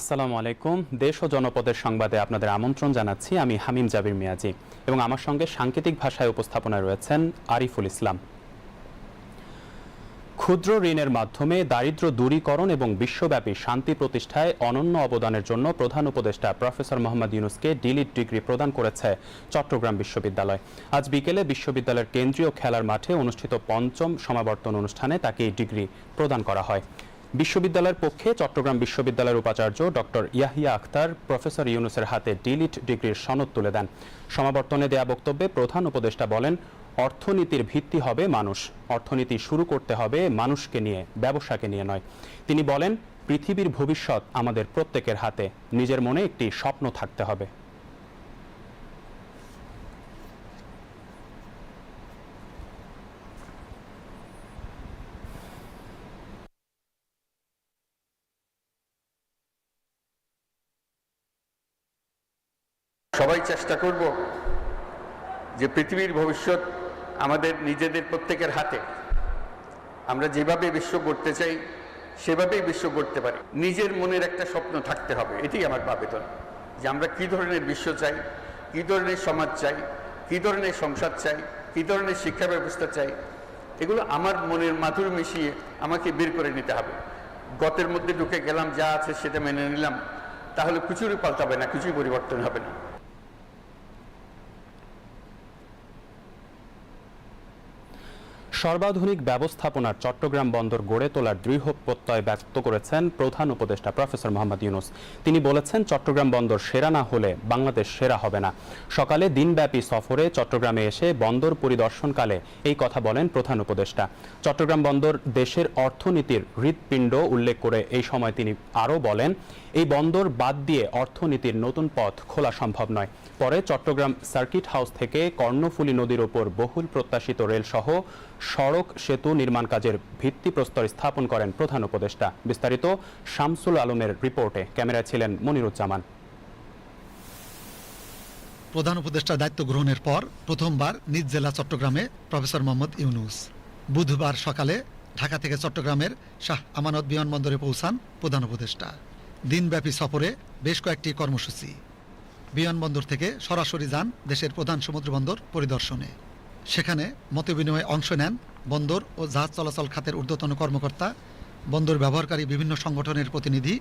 আসসালামু আলাইকুম। দেশ ও জনপদের সংবাদে আপনাদের আমন্ত্রণ জানাচ্ছি। আমি হামিম জাবির মিয়াজি এবং আমার সঙ্গে সাংকেতিক ভাষায় উপস্থাপনায় রয়েছেন আরিফুল ইসলাম। ক্ষুদ্র ঋণের মাধ্যমে দারিদ্র্য দূরীকরণ এবং বিশ্বব্যাপী শান্তি প্রতিষ্ঠায় অনন্য অবদানের জন্য প্রধান উপদেষ্টা প্রফেসর মোহাম্মদ ইউনুসকে ডিলিট ডিগ্রি প্রদান করেছে চট্টগ্রাম বিশ্ববিদ্যালয়। আজ বিকেলে বিশ্ববিদ্যালয়ের কেন্দ্রীয় খেলার মাঠে অনুষ্ঠিত পঞ্চম সমাবর্তন অনুষ্ঠানে তাকে এই ডিগ্রি প্রদান করা হয়। বিশ্ববিদ্যালয়ের পক্ষে চট্টগ্রাম বিশ্ববিদ্যালয়ের উপাচার্য ডক্টর ইয়াহিয়া আখতার প্রফেসর ইউনুসের হাতে ডিলিট ডিগ্রির সনদ তুলে দেন। সমাবর্তনে দেয়া বক্তব্যে প্রধান উপদেষ্টা বলেন, অর্থনীতির ভিত্তি হবে মানুষ। অর্থনীতি শুরু করতে হবে মানুষকে নিয়ে, ব্যবসাকে নিয়ে নয়। তিনি বলেন, পৃথিবীর ভবিষ্যৎ আমাদের প্রত্যেকের হাতে। নিজের মনে একটি স্বপ্ন থাকতে হবে। সবাই চেষ্টা করব যে পৃথিবীর ভবিষ্যৎ আমাদের নিজেদের প্রত্যেকের হাতে। আমরা যেভাবে বিশ্ব করতে চাই, সেভাবেই বিশ্ব করতে পারি। নিজের মনের একটা স্বপ্ন থাকতে হবে, এটাই আমার আবেদন। যে আমরা কী ধরনের বিশ্ব চাই, কী ধরনের সমাজ চাই, কী ধরনের সংসার চাই, কী ধরনের শিক্ষা ব্যবস্থা চাই, এগুলো আমার মনের মাধুর মিশিয়ে আমাকে বের করে নিতে হবে। গতের মধ্যে ঢুকে গেলাম, যা আছে সেটা মেনে নিলাম, তাহলে কিছুই পাল্টাবে না, কিছুই পরিবর্তন হবে না। সর্বাধুনিক ব্যবস্থাপনার চট্টগ্রাম বন্দর গড়ে তোলার দৃঢ় প্রত্যয় ব্যক্ত করেছেন প্রধান উপদেষ্টা প্রফেসর মোহাম্মদ ইউনুস। তিনি বলেছেন, চট্টগ্রাম বন্দর সেরা না হলে বাংলাদেশ সেরা হবে না। সকালে দিনব্যাপী সফরে চট্টগ্রামে এসে বন্দর পরিদর্শনকালে এই কথা বলেন প্রধান উপদেষ্টা। চট্টগ্রাম বন্দর দেশের অর্থনীতির হৃৎপিণ্ড উল্লেখ করে এই সময় তিনি আরও বলেন, এই বন্দর বাদ দিয়ে অর্থনীতির নতুন পথ খোলা সম্ভব নয়। পরে চট্টগ্রাম সার্কিট হাউস থেকে কর্ণফুলী নদীর ওপর বহুল প্রত্যাশিত রেলসহ সড়ক সেতু নির্মাণ কাজের ভিত্তিপ্রস্তর স্থাপন করেন প্রধান উপদেষ্টা। বিস্তারিত শামসুল আলমের রিপোর্টে ক্যামেরায় ছিলেন মনিরুজ্জামান। প্রধান উপদেষ্টার দায়িত্ব গ্রহণের পর প্রথমবার নিজ জেলা চট্টগ্রামে প্রফেসর মোহাম্মদ ইউনুস। বুধবার সকালে ঢাকা থেকে চট্টগ্রামের শাহ আমানত বিমানবন্দরে পৌঁছান প্রধান উপদেষ্টা। দিনব্যাপী সফরে বেশ কয়েকটি কর্মসূচি। বিমানবন্দর থেকে সরাসরি যান দেশের প্রধান সমুদ্রবন্দর পরিদর্শনে। সেখানে মতবিনিময়ে অংশ নেন বন্দর ও জাহাজ চলাচল খাতের ঊর্ধ্বতন কর্মকর্তা, বন্দর ব্যবহারকারী বিভিন্ন সংগঠনের প্রতিনিধি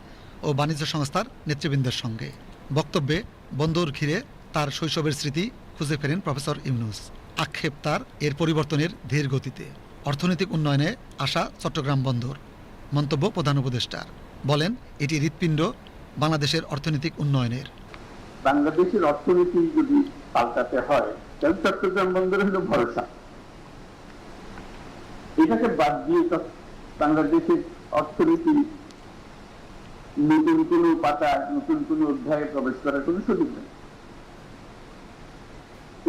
ও বাণিজ্য সংস্থার নেতৃবৃন্দের সঙ্গে। বক্তব্যে বন্দর ঘিরে তার শৈশবের স্মৃতি খুঁজে ফেরেন প্রফেসর ইউনুস। আক্ষেপ তার এর পরিবর্তনের ধীর গতিতে। অর্থনৈতিক উন্নয়নে আসা চট্টগ্রাম বন্দর, মন্তব্য প্রধান উপদেষ্টার। বলেন, এটি হৃৎপিণ্ড বাংলাদেশের অর্থনৈতিক উন্নয়নের। বাংলাদেশের অর্থনীতি যদি পাল্টাতে হয় চট্টগ্রাম বন্দর হলো ভরসা। এটাকে বাদ দিয়ে বাংলাদেশের অর্থনীতি নতুন কোন পাতা, নতুন অধ্যায়ে প্রবেশ করার সুযোগ নেই।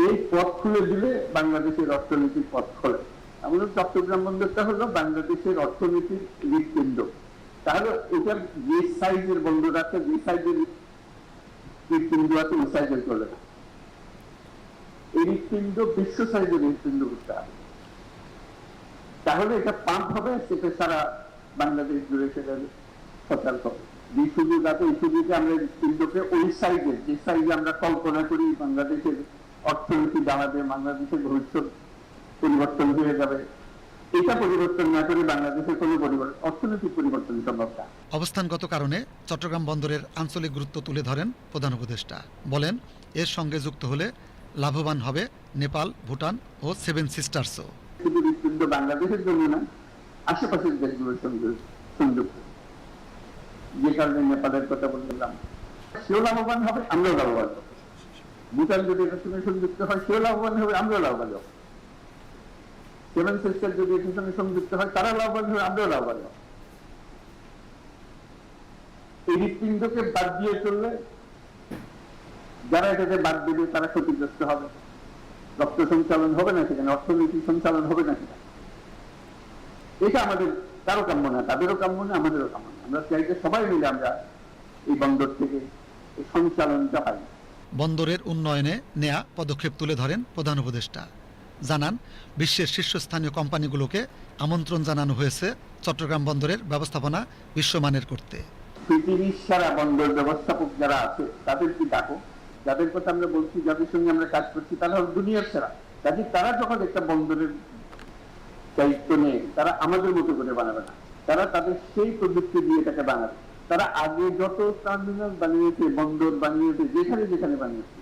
এই পথ খুলে দিলে বাংলাদেশের অর্থনীতির পথ খোলে। আমাদের চট্টগ্রাম বন্দরটা হলো বাংলাদেশের অর্থনীতির হৃৎপিণ্ড। তাহলে এটার যে সাইজের বন্দর আছে, যে সাইজের হৃৎপিণ্ড আছে, ওই সাইজের চলে না হৃৎপিণ্ড বিশ্ব সাইজের হৃৎপিণ্ড করতে হবে। তাহলে এটা পাম্প হবে, সেটা সারা বাংলাদেশ জুড়ে সেটা সচল হবে। আমরা হৃৎপিণ্ডকে ওই সাইজের যে সাইজে আমরা কল্পনা করি বাংলাদেশের অর্থনীতি দাঁড়াবে বাংলাদেশের ভবিষ্যৎ পরিবর্তন হয়ে যাবে, এটা পরিবর্তন না করে বাংলাদেশের কোনো পরিবর্তন অর্থনৈতিক পরিবর্তন সম্ভব না। অবস্থানগত কারণে চট্টগ্রাম বন্দরের আঞ্চলিক গুরুত্ব তুলে ধরেন প্রধান উপদেষ্টা। বলেন, এর সঙ্গে যুক্ত হলে লাভবান হবে নেপাল, ভুটান ও সেভেন সিস্টার্সও। বাংলাদেশের জন্য না, আশেপাশের দেশগুলোর সঙ্গে সংযুক্ত। যে কারণে নেপালের কথা বললাম। সেও লাভবান হবে, আমরাও লাভবান ভুটান যদি এটার সঙ্গে সংযুক্ত হয়, সেও লাভবান হবে, আমরাও লাভবান সেভেন সিস্টার যদি এটার সঙ্গে সংযুক্ত হয়, তারা লাভবান হবে, আমরাও লাভবান হব। এই হৃৎপিণ্ডকে বাদ দিয়ে চললে যারা এটাকে বাদ দেবে তারা ক্ষতিগ্রস্ত হবে। রক্ত সঞ্চালন হবে না সেখানে অর্থনীতি সঞ্চালন হবে না সেখানে। এটা আমাদের কারও কাম্য না তাদেরও কাম্য না আমাদেরও কাম্য না। আমরা চাই যে সবাই মিলে আমরা এই বন্দর থেকে এই সঞ্চালনটা পাই। বন্দরের উন্নয়নে নেয়া পদক্ষেপ তুলে ধরেন প্রধান উপদেষ্টা। জানান বিশ্বের শীর্ষস্থানীয় কোম্পানিগুলোকে আমন্ত্রণ জানানো হয়েছে চট্টগ্রাম বন্দরের ব্যবস্থাপনা বিশ্বমানের করতে। পৃথিবীর সারা বন্দর ব্যবস্থাপক যারা আছে তাদেরকে ডাকো? যাদের কথা আমরা বলছি, যাদের সঙ্গে আমরা কাজ করছি, তারা হল দুনিয়ার সেরা। কাজে তারা যখন একটা বন্দরের দায়িত্ব নেই তারা আমাদের মতো করে বানাবে না। তারা তাদের সেই প্রযুক্তি দিয়ে এটাকে বানাবে। তারা আগে যত টার্মিনাল বানিয়েছে, বন্দর বানিয়েছে, যেখানে যেখানে বানিয়েছে,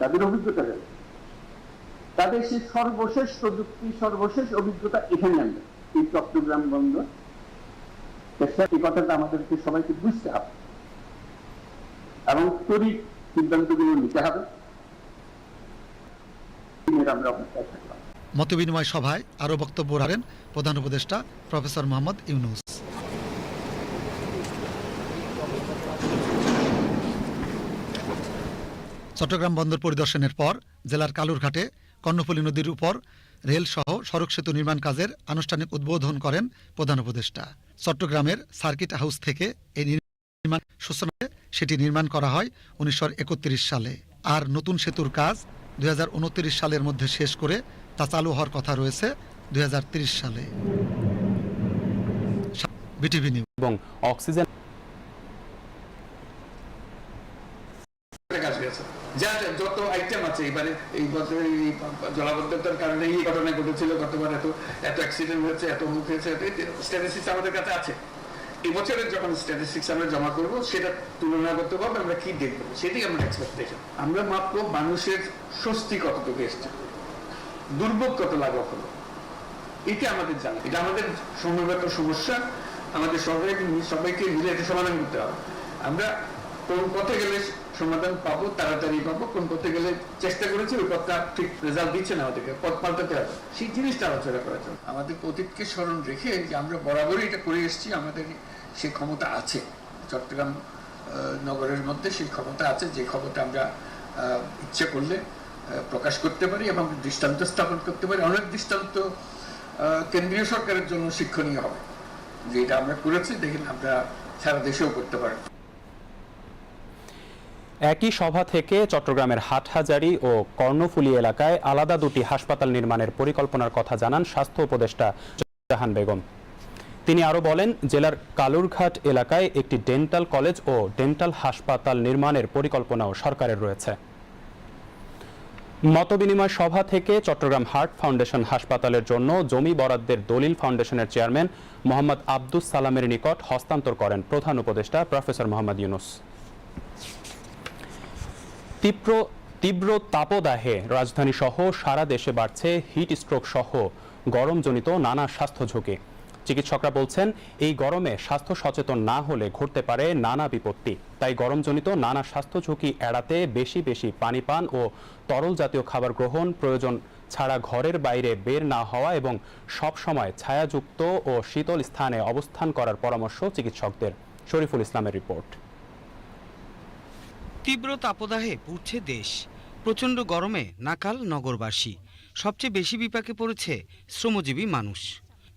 তাদের অভিজ্ঞতা রয়েছে তাদের সেই সর্বশেষ প্রযুক্তি, সর্বশেষ অভিজ্ঞতা এখানে আনবে। এই চট্টগ্রাম বন্দর এই কথাটা আমাদেরকে সবাইকে বুঝতে হবে। এবং তরিক সিদ্ধান্তগুলো নিতে হবে। থাকলাম মতবিনিময় সভায় আরও বক্তব্য রাখেন প্রধান উপদেষ্টা প্রফেসর মোহাম্মদ ইউনুস। চট্টগ্রাম বন্দর পরিদর্শনের পর জেলার কালুরঘাটে কর্ণফুলী নদীর উপর রেল সহ সড়ক সেতু নির্মাণ কাজের আনুষ্ঠানিক উদ্বোধন করেন প্রধান উপদেষ্টা। চট্টগ্রামের সার্কিট হাউস থেকে এই নির্মাণ সূচনা সেটি নির্মাণ করা হয় উনিশশো সালে। আর নতুন সেতুর কাজ দুই সালের মধ্যে শেষ করে তা চালু হওয়ার কথা রয়েছে দুই সালে। BTV news. এবং অক্সিজেন যত আইটেম আছে এবারে এই বছর এই জলাবদ্ধতার কারণে এই ঘটনা ঘটেছিল গতবার এত এত অ্যাক্সিডেন্ট হয়েছে এত মুখ হয়েছে স্ট্যাটিস্টিক্স আমাদের কাছে আছে। এই বছরের যখন স্ট্যাটিস্টিক্স আমরা জমা করব, সেটা তুলনা করতে পারব আমরা কি দেখব সেটাই আমরা এক্সপেক্টেশন আমরা মাপব মানুষের স্বস্তি কতটুকু এসছে, দুর্ভোগ কত লাঘব হলো, এটা আমাদের জানা। এটা আমাদের সময়গত সমস্যা। আমাদের সবাই সবাইকে মিলে এটা সমাধান করতে হবে। আমরা কোন পথে গেলে সমাধান পাবো, তাড়াতাড়ি পাবো, কোন পথে গেলে চেষ্টা করেছি, ওই পথটা ঠিক রেজাল্ট দিচ্ছে না আমাদেরকে পথ পাল্টাতে হবে। সেই জিনিসটা আলোচনা করার জন্য আমাদের অতীতকে স্মরণ রেখে যে আমরা বরাবরই এটা করে এসেছি, আমাদের সেই ক্ষমতা আছে। চট্টগ্রাম নগরের মধ্যে সেই ক্ষমতা আছে, যে ক্ষমতা আমরা ইচ্ছে করলে প্রকাশ করতে পারি এবং দৃষ্টান্ত স্থাপন করতে পারি। অনেক দৃষ্টান্ত কেন্দ্রীয় সরকারের জন্য শিক্ষণীয় হবে। যে এটা আমরা করেছি, দেখেন আমরা সারা দেশেও করতে পারি। একই সভা থেকে চট্টগ্রামের হাটহাজারী ও কর্ণফুলী এলাকায় আলাদা দুটি হাসপাতাল নির্মাণের পরিকল্পনার কথা জানান স্বাস্থ্য উপদেষ্টা জাহান বেগম। তিনি আরও বলেন, জেলার কালুরঘাট এলাকায় একটি ডেন্টাল কলেজ ও ডেন্টাল হাসপাতাল নির্মাণের পরিকল্পনাও সরকারের রয়েছে। মতবিনিময় সভা থেকে চট্টগ্রাম হার্ট ফাউন্ডেশন হাসপাতালের জন্য জমি বরাদ্দের দলিল ফাউন্ডেশনের চেয়ারম্যান মোহাম্মদ আব্দুস সালামের নিকট হস্তান্তর করেন প্রধান উপদেষ্টা প্রফেসর মোহাম্মদ ইউনুস। তীব্র তীব্র তাপদাহে রাজধানী সহ সারা দেশে বাড়ছে হিট স্ট্রোক সহ গরমজনিত নানা স্বাস্থ্য ঝুঁকি। চিকিৎসকরা বলছেন, এই গরমে স্বাস্থ্য সচেতন না হলে ঘটতে পারে নানা বিপত্তি। তাই গরমজনিত নানা স্বাস্থ্য ঝুঁকি এড়াতে বেশি বেশি পানি পান ও তরল জাতীয় খাবার গ্রহণ প্রয়োজন ছাড়া ঘরের বাইরে বের না হওয়া এবং সব সময় ছায়াযুক্ত ও শীতল স্থানে অবস্থান করার পরামর্শ চিকিৎসকদের। শরীফুল ইসলামের রিপোর্ট। তীব্র তাপদাহে পুড়ছে দেশ। প্রচণ্ড গরমে নাকাল নগরবাসী। সবচেয়ে বেশি বিপাকে পড়েছে শ্রমজীবী মানুষ।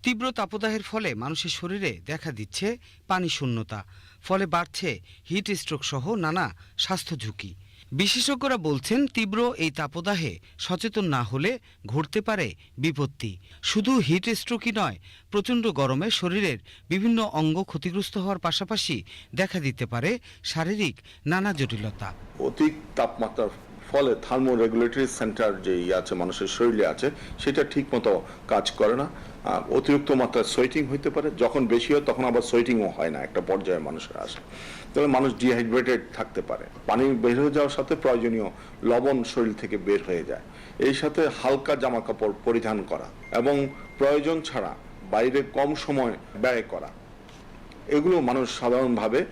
তীব্র তাপদাহের ফলে মানুষের শরীরে দেখা দিচ্ছে পানি শূন্যতা ফলে বাড়ছে হিট স্ট্রোক সহ নানা স্বাস্থ্য ঝুঁকি। বিশেষজ্ঞরা বলছেন তীব্র এই তাপদাহে সচেতন না হলে ঘটতে পারে বিপত্তি। শুধু হিট স্ট্রোকই নয়, প্রচণ্ড গরমে শরীরের বিভিন্ন অঙ্গ ক্ষতিগ্রস্ত হওয়ার পাশাপাশি দেখা দিতে পারে শারীরিক নানা জটিলতা। অধিক তাপমাত্রার ফলে থার্মো রেগুলেটরি সেন্টার যে আছে, মানুষের শরীরে আছে, সেটা ঠিক মতো কাজ করে না। অতিরিক্ত মাত্রায় সোয়েটিং হইতে পারে। যখন বেশি হয়, তখন আবার সোয়েটিংও হয় না। একটা পর্যায়ে মানুষের আসে। তবে মানুষ ডিহাইড্রেটেড থাকতে পারে। পানি বের হয়ে যাওয়ার সাথে প্রয়োজনীয় লবণ শরীর থেকে বের হয়ে যায়। এই সাথে হালকা জামা কাপড় পরিধান করা এবং প্রয়োজন ছাড়া বাইরে কম সময় ব্যয় করা। এগুলো মানুষ সাধারণভাবে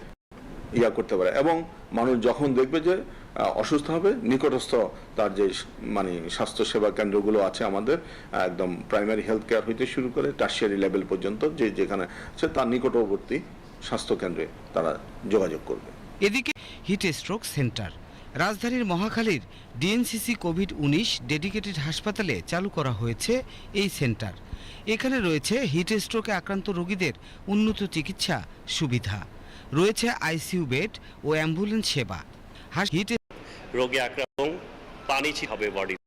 ইয়া করতে পারে। এবং মানুষ যখন দেখবে যে অসুস্থ হবে। নিকটস্থ তার যে মানে স্বাস্থ্য সেবা কেন্দ্রগুলো আছে আমাদের একদম প্রাইমারি হেলথ কেয়ার হইতে শুরু করে টার্সিয়ারি লেভেল পর্যন্ত যে যেখানে আছে তার নিকটবর্তী স্বাস্থ্য কেন্দ্রে তারা যোগাযোগ করবে। এদিকে হিট স্ট্রোক সেন্টার। রাজধানীর মহাখালীর ডিএনসিসি কোভিড উনিশ ডেডিকেটেড হাসপাতালে চালু করা হয়েছে এই সেন্টার। এখানে রয়েছে হিট স্ট্রোকে আক্রান্ত রোগীদের উন্নত চিকিৎসা সুবিধা। রয়েছে আইসিইউ বেড ও অ্যাম্বুলেন্স সেবা। হিট রোগে আক্রান্ত পানি হবে বডি